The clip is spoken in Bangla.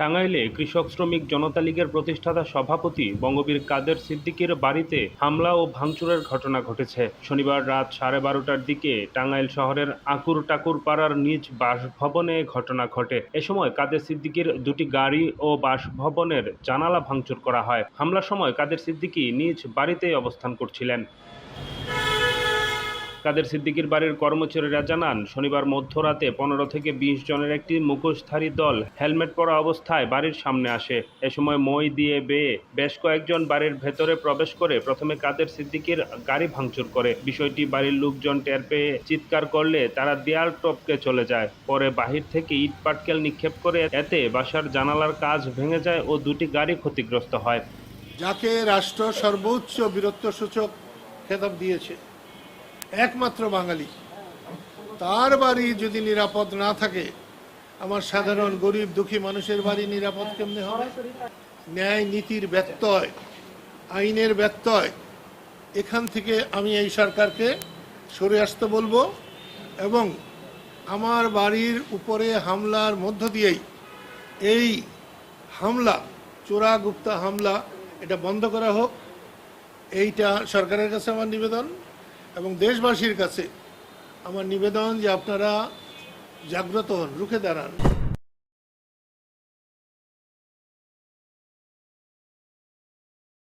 টাঙ্গাইলে কৃষক শ্রমিক জনতা লীগের প্রতিষ্ঠাতা সভাপতি বঙ্গবীর কাদের সিদ্দিকীর বাড়িতে হামলা ও ভাঙচুরের ঘটনা ঘটেছে। শনিবার রাত সাড়ে বারোটার দিকে টাঙ্গাইল শহরের আকুর টাকুর পাড়ার নিজ বাসভবনে ঘটনা ঘটে। এ সময় কাদের সিদ্দিকীর দুটি গাড়ি ও বাসভবনের জানালা ভাঙচুর করা হয়। হামলার সময় কাদের সিদ্দিকী নিজ বাড়িতেই অবস্থান করছিলেন। কাদের সিদ্দিকীর বাড়ির কর্মচারীরা জানান, শনিবার মধ্যরাতে পনেরো থেকে বিশ জনের একটি মুখোশধারী দল হেলমেট পরা অবস্থায় বাড়ির সামনে আসে। এ সময় মই দিয়ে বেয়ে বেশ কয়েকজন বাড়ির ভেতরে প্রবেশ করে প্রথমে কাদের সিদ্দিকীর গাড়ি ভাঙচুর করে। বিষয়টি বাড়ির লোকজন টের পেয়ে চিৎকার করলে তারা দেয়াল টপকে চলে যায়। পরে বাহির থেকে ইট পাটকেল নিক্ষেপ করে এতে বাসার জানালার কাজ ভেঙে যায় ও দুটি গাড়ি ক্ষতিগ্রস্ত হয়। যাকে রাষ্ট্র সর্বোচ্চ বীরত্ব সূচক খেতাব দিয়েছে। একমাত্র বাঙালি। তার বাড়ি যদি নিরাপদ না থাকে, আমার সাধারণ গরিব দুঃখী মানুষের বাড়ি নিরাপদ কেমনে হবে? ন্যায় নীতির ব্যত্যয়, আইনের ব্যত্যয়, এখান থেকে আমি এই সরকারকে সরে আসতে বলব এবং আমার বাড়ির উপরে হামলার মধ্য দিয়েই এই হামলা চোরা গুপ্তা হামলা, এটা বন্ধ করা হোক। এইটা সরকারের কাছে আমার নিবেদন। এবং দেশবাসীর কাছে আমার নিবেদন যে আপনারা জাগ্রত হন রুখে দাঁড়ান।